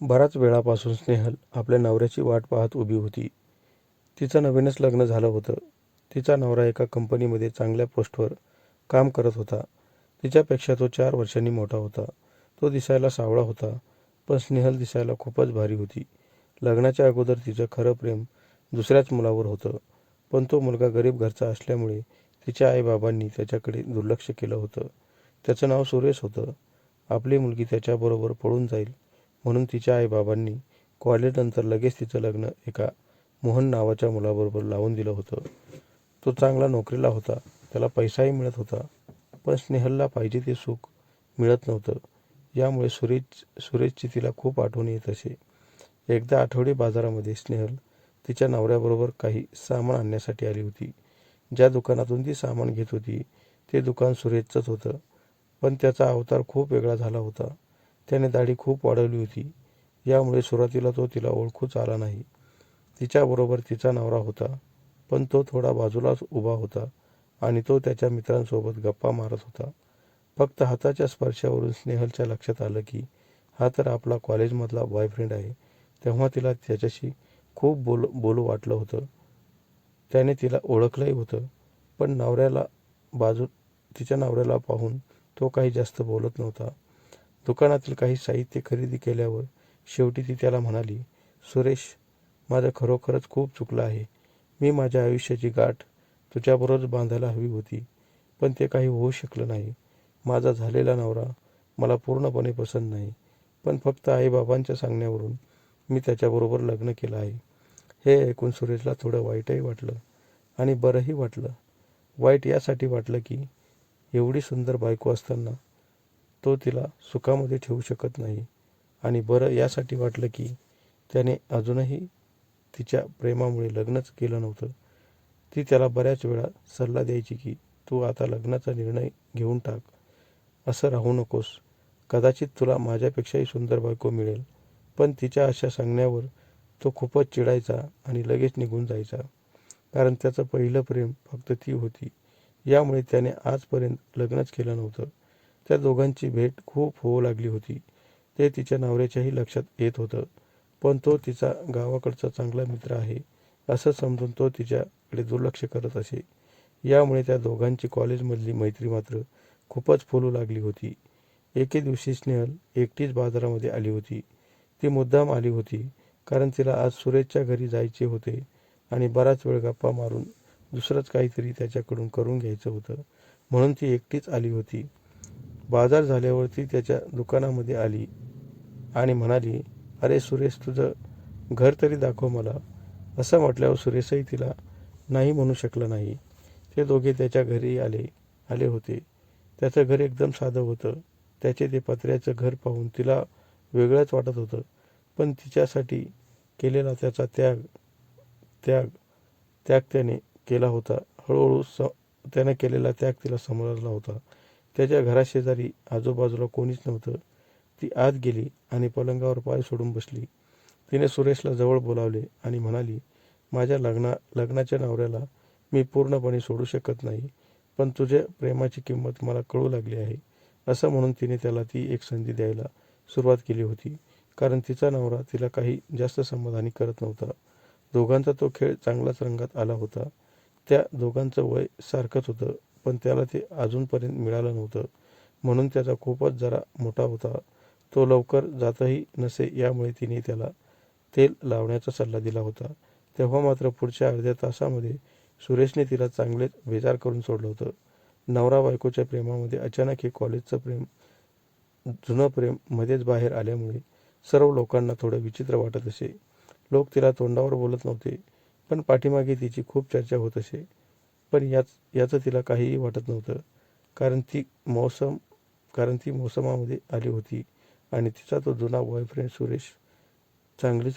बराच वेळापासून स्नेहल आपल्या नवऱ्याची वाट पाहत उभी होती. तिचं नवीनच लग्न झालं होतं. तिचा नवरा एका कंपनीमध्ये चांगल्या पोस्टवर काम करत होता. तिच्यापेक्षा तो चार वर्षांनी मोठा होता. तो दिसायला सावळा होता, पण स्नेहल दिसायला खूपच भारी होती. लग्नाच्या अगोदर तिचं खरं प्रेम दुसऱ्याच मुलावर होतं, पण तो मुलगा गरीब घरचा असल्यामुळे तिच्या आईबाबांनी त्याच्याकडे दुर्लक्ष केलं होतं. त्याचं नाव सुरेश होतं. आपली मुलगी त्याच्याबरोबर पळून जाईल म्हणून तिच्या आईबाबांनी कॉलेजनंतर लगेच तिचं लग्न एका मोहन नावाच्या मुलाबरोबर लावून दिलं होतं. तो चांगला नोकरीला होता, त्याला पैसाही मिळत होता, पण स्नेहलला पाहिजे ते सुख मिळत नव्हतं. यामुळे सुरेश सुरेशची तिला खूप आठवण येत असे. एकदा आठवडी बाजारामध्ये स्नेहल तिच्या नवऱ्याबरोबर काही सामान आणण्यासाठी आली होती. ज्या दुकानातून ती सामान घेत होती ते दुकान सुरेशचंच होतं, पण त्याचा अवतार खूप वेगळा झाला होता. त्याने दाढी खूप वाढवली होती. यामुळे सुरुवातीला तो तिला ओळखूच आला नाही. तिच्याबरोबर तिचा नवरा होता, पण तो थोडा बाजूलाच उभा होता आणि तो त्याच्या मित्रांसोबत गप्पा मारत होता. फक्त हाताच्या स्पर्शावरून स्नेहलच्या लक्षात आलं की हा तर आपला कॉलेजमधला बॉयफ्रेंड आहे. तेव्हा तिला त्याच्याशी खूप बोल बोलू वाटलं होतं. त्याने तिला ओळखलंही होतं, पण नवऱ्याला बाजू तिच्या नवऱ्याला पाहून तो काही जास्त बोलत नव्हता. दुकानातील काही साहित्य खरेदी केल्यावर शेवटी ती त्याला म्हणाली, सुरेश, माझं खरोखरच खूप चुकलं आहे. मी माझ्या आयुष्याची गाठ तुझ्याबरोबर बांधायला हवी होती, पण ते काही होऊ शकलं नाही. माझा झालेला नवरा मला पूर्णपणे पसंत नाही, पण फक्त आईबाबांच्या सांगण्यावरून मी त्याच्याबरोबर लग्न केलं आहे. हे ऐकून सुरेशला थोडं वाईटही वाटलं आणि बरंही वाटलं. वाईट यासाठी वाटलं की एवढी सुंदर बायको असताना तो तिला सुखामध्ये ठेवू शकत नाही आणि बरं यासाठी वाटलं की त्याने अजूनही तिच्या प्रेमामुळे लग्नच केलं नव्हतं. ती त्याला बऱ्याच वेळा सल्ला द्यायची की तू आता लग्नाचा निर्णय घेऊन टाक. असं राहू नकोस. कदाचित तुला माझ्यापेक्षाही सुंदर बायको मिळेल. पण तिच्या अशा सांगण्यावर तो खूपच चिडायचा आणि लगेच निघून जायचा. कारण त्याचं पहिलं प्रेम फक्त ती होती. यामुळे त्याने आजपर्यंत लग्नच केलं नव्हतं. त्या दोघांची भेट खूप होऊ लागली होती. ते तिच्या नवऱ्याच्याही लक्षात येत होतं, पण तो तिचा गावाकडचा चांगला मित्र आहे असं समजून तो तिच्याकडे दुर्लक्ष करत असे. यामुळे त्या दोघांची कॉलेजमधली मैत्री मात्र खूपच फुलू लागली होती. एके दिवशी स्नेहल एकटीच बाजारामध्ये आली होती. ती मुद्दाम आली होती, कारण तिला आज सुरेशच्या घरी जायचे होते आणि बराच वेळ गप्पा मारून दुसरंच काहीतरी त्याच्याकडून करून घ्यायचं होतं, म्हणून ती एकटीच आली होती. बाजार झाल्यावर ती त्याच्या दुकानामध्ये आली आणि म्हणाली, अरे सुरेश, तुझं घर तरी दाखव मला. असं म्हटल्यावर सुरेशही तिला नाही म्हणू शकला नाही. ते दोघे त्याच्या घरी आले आले होते. त्याचं घर एकदम साधं होतं. त्याचे ते पत्र्याचं घर पाहून तिला वेगळंच वाटत होतं, पण तिच्यासाठी केलेला त्याचा त्याग त्याग त्याग त्याने केला होता. हळूहळू स त्याने केलेला त्याग तिला समजला होता. त्याच्या घराशेजारी आजूबाजूला कोणीच नव्हतं. ती आत गेली आणि पलंगावर पाय सोडून बसली. तिने सुरेशला जवळ बोलावले आणि म्हणाली, माझ्या लग्ना लग्नाच्या नवऱ्याला मी पूर्णपणे सोडू शकत नाही, पण तुझ्या प्रेमाची किंमत मला कळू लागली आहे. असं म्हणून तिने त्याला ती एक संधी द्यायला सुरुवात केली होती, कारण तिचा नवरा तिला काही जास्त समाधानी करत नव्हता. दोघांचा तो खेळ चांगलाच रंगात आला होता. त्या दोघांचं वय सारखंच होतं, पण त्याला ते अजूनपर्यंत मिळालं नव्हतं, म्हणून त्याचा खूपच जरा मोठा होता. तो लवकर जातही नसे यामुळे तिने त्याला तेल लावण्याचा सल्ला दिला होता. तेव्हा मात्र पुढच्या अर्ध्या तासामध्ये सुरेशने तिला चांगलेच बेजार करून सोडलं होतं. नवरा-बायकोच्या प्रेमामध्ये अचानक हे कॉलेजचं प्रेम, जुनं प्रेम मध्येच बाहेर आल्यामुळे सर्व लोकांना थोडं विचित्र वाटत असे. लोक तिला तोंडावर बोलत नव्हते, पण पाठीमागे तिची खूप चर्चा होत असे. पण याचं तिला काहीही वाटत नव्हतं, कारण ती मोसमामध्ये आली होती. आणि तिचा तो जुना बॉयफ्रेंड सुरेश चांगलीच